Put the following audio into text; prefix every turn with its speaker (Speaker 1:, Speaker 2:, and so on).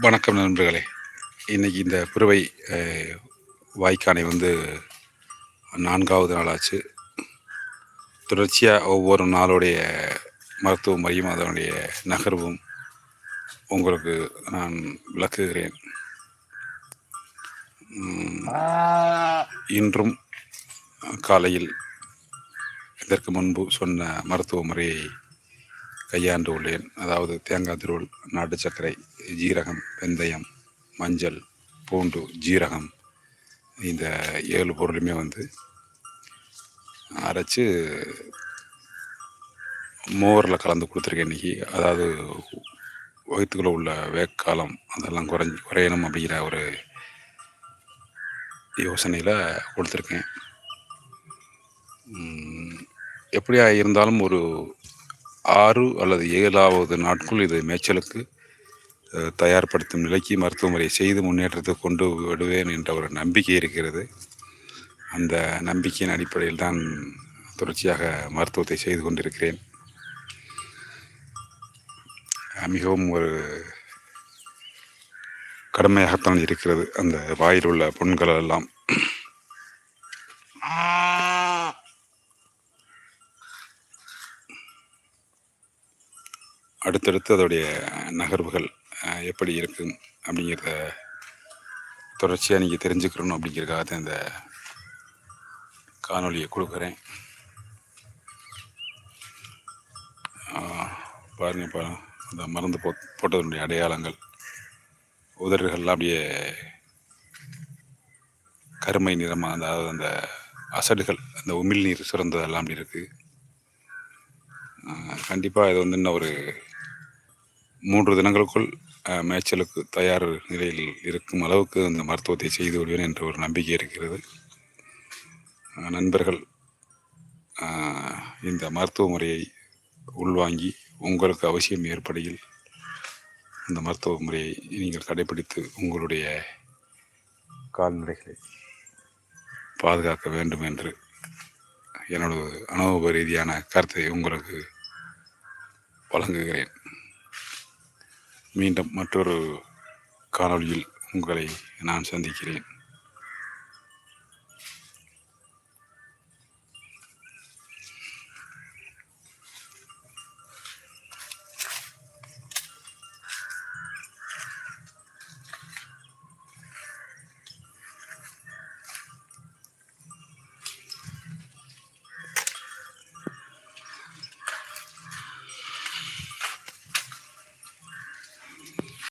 Speaker 1: வணக்கம் நண்பர்களே. இன்னைக்கு இந்த குறுவை வாய்க்கானை வந்து நான்காவது நாளாச்சு. தொடர்ச்சியாக ஒவ்வொரு நாளுடைய மருத்துவ முறையும் அதனுடைய நகர்வும் உங்களுக்கு நான் விளக்குகிறேன். இன்றும் காலையில் இதற்கு முன்பு சொன்ன மருத்துவ முறையை கையாண்டு உள்ளேன் அதாவது தேங்காய் திருள் நாட்டு சர்க்கரை ஜீரகம் வெந்தயம் மஞ்சள் பூண்டு ஜீரகம் இந்த ஏழு பொருளுமே வந்து அரைச்சி மோரில் கலந்து கொடுத்துருக்கேன் இன்னைக்கு. அதாவது வயிற்றுக்குள்ளே உள்ள வேக்காலம் அதெல்லாம் குறைஞ்சி குறையணும் அப்படிங்கிற ஒரு யோசனையில் கொடுத்துருக்கேன். எப்படியா இருந்தாலும் ஒரு ஆறு அல்லது ஏழாவது நாட்கள் இது மேய்ச்சலுக்கு தயார்படுத்தும் நிலைக்கு மருத்துவமுறை செய்து முன்னேற்றத்தை கொண்டு விடுவேன் என்ற ஒரு நம்பிக்கை இருக்கிறது. அந்த நம்பிக்கையின் அடிப்படையில் தான் தொடர்ச்சியாக மருத்துவத்தை செய்து கொண்டிருக்கிறேன். மிகவும் ஒரு கடமையாகத்தான் இருக்கிறது. அந்த வாயில் உள்ள புண்களெல்லாம் அடுத்தடுத்து அதோடைய நகர்வுகள் எப்படி இருக்கும் அப்படிங்கிறத தொடர்ச்சியாக நீங்கள் தெரிஞ்சுக்கிறணும் அப்படிங்கிறதுக்காக தான் இந்த காணொலியை கொடுக்குறேன். பாருங்கள் பாருங்க பா அந்த மருந்து போ போட்டதனுடைய அடையாளங்கள் உதடுகள்லாம் அப்படியே கருமை நிறமாக அந்த அதாவது அந்த அசடுகள் அந்த உமிழ்நீர் சுரந்ததெல்லாம் அப்படி இருக்குது கண்டிப்பாக இது வந்து இன்னும் ஒரு மூன்று தினங்களுக்குள் மேய்ச்சலுக்கு தயார் நிலையில் இருக்கும் அளவுக்கு இந்த மருத்துவத்தை செய்து விடுவேன் என்ற ஒரு நம்பிக்கை இருக்கிறது. நண்பர்கள் இந்த மருத்துவ முறையை உள்வாங்கி உங்களுக்கு அவசியம் ஏற்படையில் இந்த மருத்துவ முறையை நீங்கள் கடைபிடித்து உங்களுடைய கால்நடைகளை பாதுகாக்க வேண்டும் என்று என்னோட அனுபவ ரீதியான கருத்தை உங்களுக்கு வழங்குகிறேன். மீண்டும் மற்றொரு காணொளியில் உங்களை நான் சந்திக்கிறேன்.